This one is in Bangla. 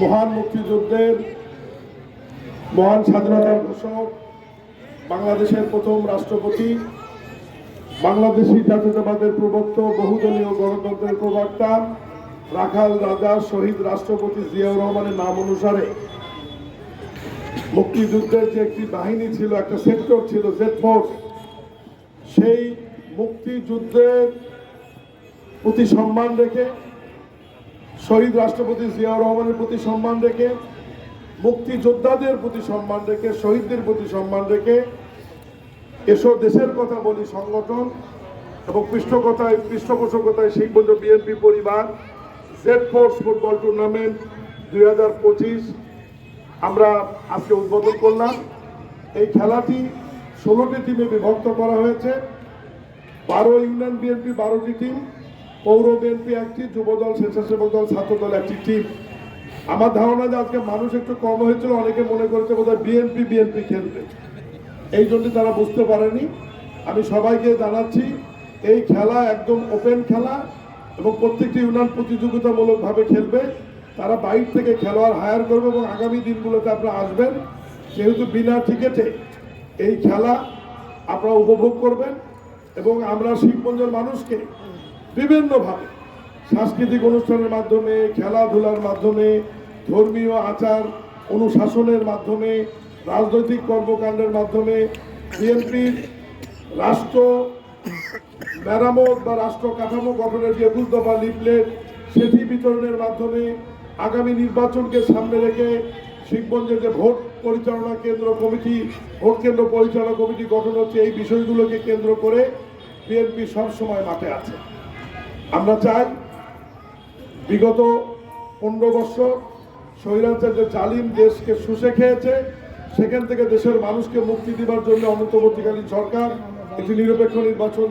মহান মুক্তিযুদ্ধের মহান স্বাধীনতার ঘোষক, বাংলাদেশের প্রথম রাষ্ট্রপতি, বাংলাদেশি জাতীয়তাবাদের প্রবক্ত, বহুদলীয় গণতন্ত্রের প্রবক্তা, রাখাল রাজা, শহীদ রাষ্ট্রপতি জিয়াউর রহমানের নাম অনুসারে। মুক্তিযুদ্ধের যে একটি বাহিনী ছিল, একটা সেক্টর ছিল, জেড ফোর্স, সেই মুক্তিযুদ্ধের প্রতি সম্মান রেখে শহীদ রাষ্ট্রপতি জিয়াউর রহমানের প্রতি সম্মান রেখে, মুক্তিযোদ্ধাদের প্রতি সম্মান রেখে, শহীদদের প্রতি সম্মান রেখে এসব দেশের কথা বলি সংগঠন এবং পৃষ্ঠকথায় পৃষ্ঠপোষকতায় পর্যন্ত বিএনপি পরিবার, জেড ফোর্স ফুটবল টুর্নামেন্ট দুই হাজার পঁচিশ। আমরা আজকে উদ্বোধন করলাম। এই খেলাটি ষোলোটি টিমে বিভক্ত করা হয়েছে। বারো ইউনিয়ন বিএনপি, বারোটি টিম পৌর বিএনপি একটি, যুবদল, স্বেচ্ছাসেবক দল ছাত্রদল একটি টিম আমার ধারণা যে আজকে মানুষ একটু কম হয়েছিল, অনেকে মনে করেছে বোধহয় বিএনপি বিএনপি খেলবে। এই জন্য তারা বুঝতে পারেনি। আমি সবাইকে জানাচ্ছি, এই খেলা একদম ওপেন খেলা এবং প্রত্যেকটি ইউনিয়ন প্রতিযোগিতামূলকভাবে খেলবে। তারা বাইর থেকে খেলোয়াড় হায়ার করবে এবং আগামী দিনগুলোতে আপনারা আসবেন। যেহেতু বিনা টিকেটে এই খেলা আপনারা উপভোগ করবেন এবং আমরা শিবগঞ্জের মানুষকে বিভিন্নভাবে সাংস্কৃতিক অনুষ্ঠানের মাধ্যমে, খেলাধুলার মাধ্যমে, ধর্মীয় আচার অনুশাসনের মাধ্যমে, রাজনৈতিক কর্মকাণ্ডের মাধ্যমে, বিএনপির রাষ্ট্র মেরামত বা রাষ্ট্র কাঠামো গঠনের যে দফা লিফলেট, সেটি বিতরণের মাধ্যমে আগামী নির্বাচনকে সামনে রেখে শিবগঞ্জে যে ভোট পরিচালনা কেন্দ্র কমিটি, ভোট কেন্দ্র পরিচালনা কমিটি গঠন হচ্ছে, এই বিষয়গুলোকে কেন্দ্র করে বিএনপি সবসময় মাঠে আছে। আমরা চাই বিগত পনেরো বছর স্বৈরাচার জালিম দেশকে শুষে খেয়েছে, সেখান থেকে দেশের মানুষকে মুক্তি দেবার জন্য অনন্তবর্তীকালীন সরকার একটি নিরপেক্ষ নির্বাচন